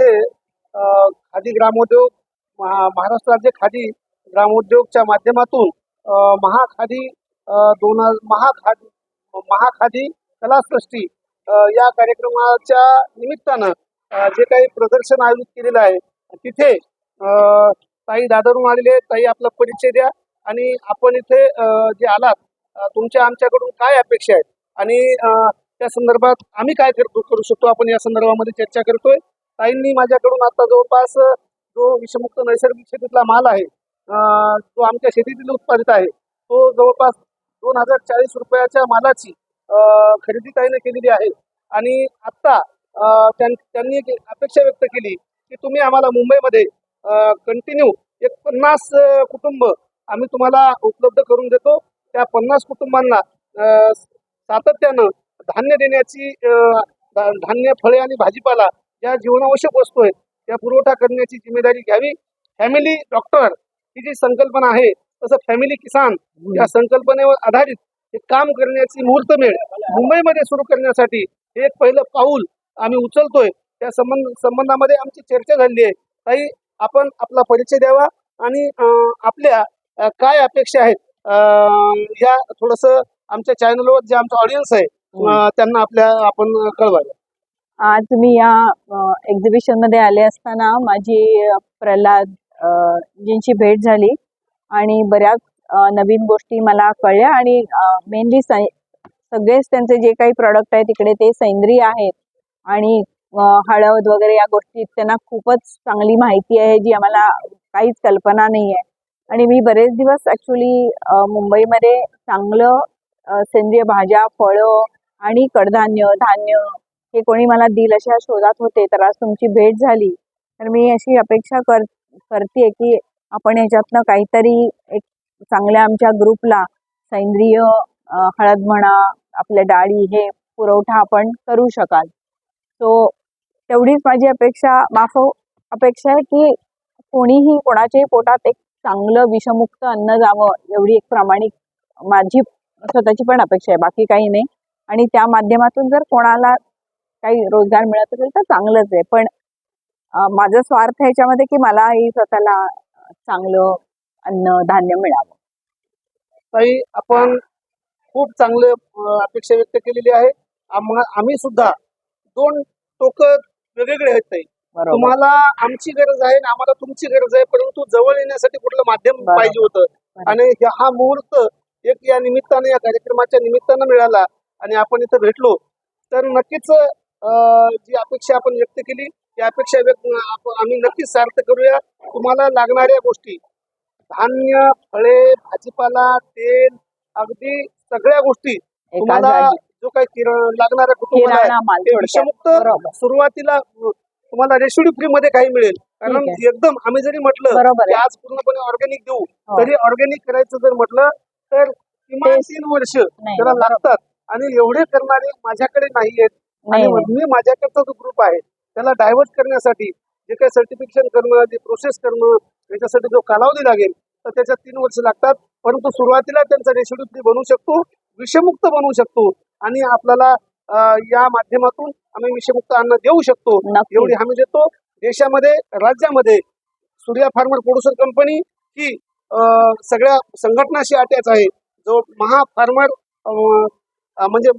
इथे खादी ग्रामोद्योग महाराष्ट्र राज्य खादी ग्रामोद्योगच्या माध्यमातून महाखादी दोन महाखादी महाखादी कलासृष्टी या कार्यक्रमाच्या निमित्तानं जे काही प्रदर्शन आयोजित केलेलं आहे तिथे ताई दादरून आलेले ताई आपला परिचय द्या. आणि आपण इथे जे आलात तुमच्या आमच्याकडून काय अपेक्षा आहेत? आणि त्या संदर्भात आम्ही काय करतो करू शकतो? आपण या संदर्भामध्ये चर्चा करतोय. ताईंनी माझ्याकडून आता जवळपास जो विषमुक्त नैसर्गिक शेतीतला माल आहे जो आमच्या शेतीतील उत्पादित आहे तो जवळपास दोन हजार चाळीस रुपयाच्या मालाची खरेदी ताईने केलेली आहे. आणि आत्ता त्यां- त्यांनी एक अपेक्षा व्यक्त केली की तुम्ही आम्हाला मुंबईमध्ये कंटिन्यू एक पन्नास कुटुंब आम्ही तुम्हाला उपलब्ध करून देतो. त्या पन्नास कुटुंबांना सातत्यानं धान्य देण्याची धान्य फळे आणि भाजीपाला ज्या जीवनावश्यक वस्तू आहेत त्या पुरवठा करण्याची जिम्मेदारी घ्यावी. फॅमिली डॉक्टर ही जी संकल्पना आहे तसं फॅमिली किसान या संकल्पनेवर आधारित हे काम करण्याची मुहूर्तमेळ मुंबईमध्ये सुरू करण्यासाठी हे एक पहिलं पाऊल आम्ही उचलतोय. त्या संबंध संबंधामध्ये आमची चर्चा झाली आहे. ताई आपण आपला परिचय द्यावा आणि आपल्या काय अपेक्षा आहेत? या थोडस आमच्या चॅनलवर जे आमचं ऑडियन्स आहे अं, त्यांना आपल्या आपण कळवायला. आज मी या एक्झिबिशनमध्ये आले असताना माझी अ, प्रल्हाद जींची भेट झाली आणि बऱ्याच नवीन गोष्टी मला कळल्या आणि मेनली सगळेच त्यांचे जे काही प्रॉडक्ट आहेत तिकडे ते सेंद्रिय आहेत आणि हळद वगैरे या गोष्टी त्यांना खूपच चांगली माहिती आहे जी आम्हाला काहीच कल्पना नाही आहे आणि मी बरेच दिवस ॲक्च्युली मुंबईमध्ये चांगलं सेंद्रिय भाज्या फळं आणि कडधान्य धान्य हे कोणी मला दिल अशा शोधात होते तर आज तुमची भेट झाली. तर मी अशी अपेक्षा कर करते की आपण याच्यातनं काहीतरी एक चांगल्या आमच्या ग्रुपला सेंद्रिय हळद म्हणा आपल्या डाळी हे पुरवठा आपण करू शकाल. सो तेवढीच माझी अपेक्षा माफ हो, अपेक्षा आहे की कोणीही कोणाच्याही पोटात एक चांगलं विषमुक्त अन्न जावं एवढी एक प्रामाणिक माझी स्वतःची पण अपेक्षा आहे बाकी काही नाही. आणि त्या माध्यमातून जर कोणाला काही रोजगार मिळत असेल तर चांगलंच आहे. पण माझा स्वार्थ ह्याच्यामध्ये की मलाही स्वतःला चांगलं अन्न धान्य मिळावं. ताई आपण खूप चांगले अपेक्षा व्यक्त केलेली आहे. आम्हा सुद्धा दोन टोक वेगवेगळे आहेत ताई. तुम्हाला आमची गरज आहे आणि आम्हाला तुमची गरज आहे परंतु जवळ येण्यासाठी कुठलं माध्यम. पाहिजे होतं? आणि हा मुहूर्त एक या निमित्ताने या कार्यक्रमाच्या निमित्तानं मिळाला आणि आपण इथं भेटलो तर नक्कीच जी अपेक्षा आपण व्यक्त केली ती अपेक्षा व्यक्त आम्ही नक्कीच सार्थ करूया. तुम्हाला लागणाऱ्या गोष्टी धान्य फळे भाजीपाला तेल अगदी सगळ्या गोष्टी तुम्हाला जो काही किरा- लागणारा कुटुंबाला आहे, सुरुवातीला तुम्हाला रेशोडी फ्री मध्ये काही मिळेल. कारण एकदम आम्ही जरी म्हटलं की आज पूर्णपणे ऑर्गॅनिक देऊ हो. तरी ऑर्गॅनिक करायचं जर म्हटलं तर किमान. तीन वर्ष त्याला. लागतात. आणि एवढे करणारे माझ्याकडे नाही आहेत आणि. मी माझ्याकडचा जो ग्रुप आहे त्याला डायव्हर्ट करण्यासाठी जे काही सर्टिफिकेशन करणं जे प्रोसेस करणं त्याच्यासाठी जो कालावधी लागेल तर त्याच्यात तीन वर्ष लागतात. परंतु सुरुवातीला त्यांचा रेशोडी फ्री बनवू शकतो विषमुक्त बनवू शकतो. आणि आपल्याला या माध्यमातून आम्ही विषमुक्त अन्न देऊ शकतो. एवढी हमी देतो. देशामध्ये राज्यामध्ये सूर्या फार्मर प्रोड्युसर कंपनी ही सगळ्या संघटनाशी अटॅच आहे. जो महा फार्मर म्हणजे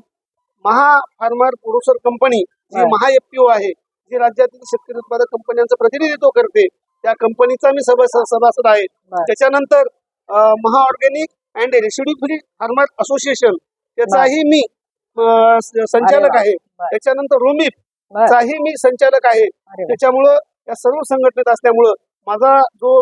महा फार्मर प्रोड्युसर कंपनी जी. महा एफपीओ आहे जी राज्यातील शेतकरी उत्पादक कंपन्यांचं प्रतिनिधित्व करते त्या कंपनीचा मी सभास- सभासद आहे. त्याच्यानंतर Maha organic and residue free farmer association त्याचाही मी संचालक. आहे. त्याच्यानंतर रोमिप. चाही मी संचालक आहे. त्याच्यामुळं या सर्व संघटनेत असल्यामुळं माझा जो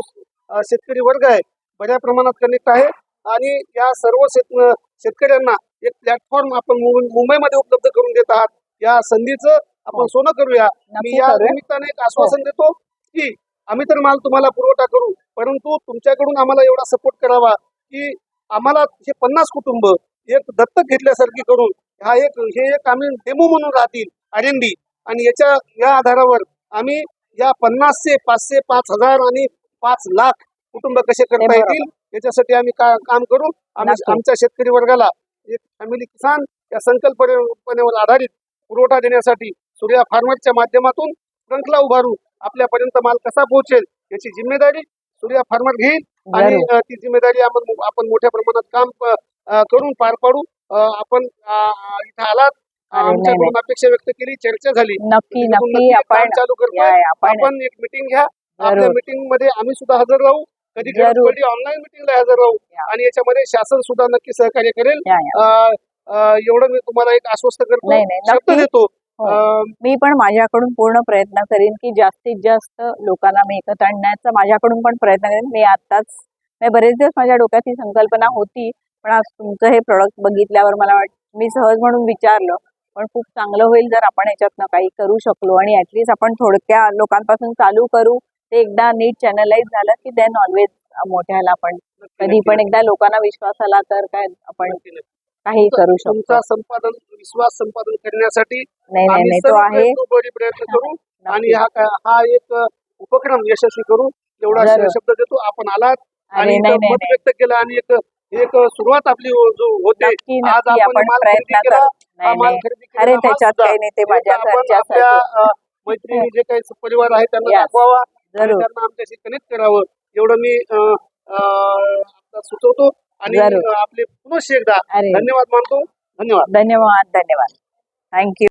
शेतकरी वर्ग आहे बऱ्या प्रमाणात कनेक्ट आहे आणि या सर्व शेत शेतकऱ्यांना एक प्लॅटफॉर्म आपण मुंबईमध्ये उपलब्ध करून देत आहात या संधीचं आपण हो. सोनं करूया मी या. निमित्ताने एक आश्वासन देतो की आम्ही तर माल तुम्हाला पुरवठा करू परंतु तुमच्याकडून आम्हाला एवढा सपोर्ट करावा की आम्हाला हे पन्नास कुटुंब एक दत्तक घेतल्यासारखी करून हा एक हे एक आम्ही डेमो म्हणून राहतील आर एन डी आणि याच्या या आधारावर आम्ही या पन्नासशे पाचशे पाच हजार आणि पाच लाख कुटुंब कसे करता. येतील याच्यासाठी आम्ही का काम करू आम्ही नक्की. आमच्या शेतकरी वर्गाला एक फॅमिली किसान या संकल्पनेवर आधारित पुरवठा देण्यासाठी सूर्या फार्मरच्या माध्यमातून श्रंखला उभारू आपल्यापर्यंत माल कसा पोहोचेल याची जिम्मेदारी सूर्या फार्मर घेईल आणि ती जिम्मेदारी आपण मोठ्या प्रमाणात काम करून पार पाडू. आपण इथं आलात. आमच्याकडून अपेक्षा व्यक्त केली चर्चा झाली. नक्की नक्की आपण चालू या, आपण एक मिटिंग घ्या. आपल्या मिटिंगमध्ये आम्ही सुद्धा हजर राहू. कधी जरूर. कधी ऑनलाईन मिटिंगला हजर राहू या. आणि याच्यामध्ये शासन सुद्धा नक्की सहकार्य करेल या, या. अ, अ, एवढं मी तुम्हाला एक आश्वस्त करतो नाही, नाही, शब्द नक्की. देतो हो. अ, मी पण माझ्याकडून पूर्ण प्रयत्न करीन की जास्तीत जास्त लोकांना मी एकत्र आणण्याचा माझ्याकडून पण प्रयत्न करेन मी आताच मी बरेच दिवस माझ्या डोक्यात ही संकल्पना होती पण आज तुमचं हे प्रोडक्ट बघितल्यावर मला वाट मी सहज म्हणून विचारलं पण खूप चांगलं होईल जर आपण याच्यातनं काही करू शकलो आणि ऍटलीस्ट आपण थोडक्या लोकांपासून चालू करू ते एकदा नीट चॅनलाइज झालं की देन ऑलवेज मोठ्याला आपण कधी पण एकदा लोकांना विश्वास आला तर काय आपण. काही करू शकतो. संपादन विश्वास संपादन करण्यासाठी नाही नाही नाही तो आहे. प्रयत्नोपरी प्रयत्न करू आणि. हा हा एक उपक्रम यशस्वी करू. एवढा. शब्द देतो. आपण आलात आणि व्यक्त केलं आणि एक एक सुरुवात आपली हो- जो होते. आज आपण प्रयत्न खरेदी केला, करू. हा नाही माल नाही. खरेदी अरे केलेला माल त्याच्यात काही नाही ते माझ्या मैत्रिणी जे काही परिवार आहे त्यांना. दाखवावा. जरूर. त्यांना आमच्याशी कनेक्ट करावं. एवढं मी अ, अ, आता सुचवतो आणि जरूर. अ, आपले पुनश्च एकदा अरे. धन्यवाद मानतो. धन्यवाद. धन्यवाद धन्यवाद. थँक्यू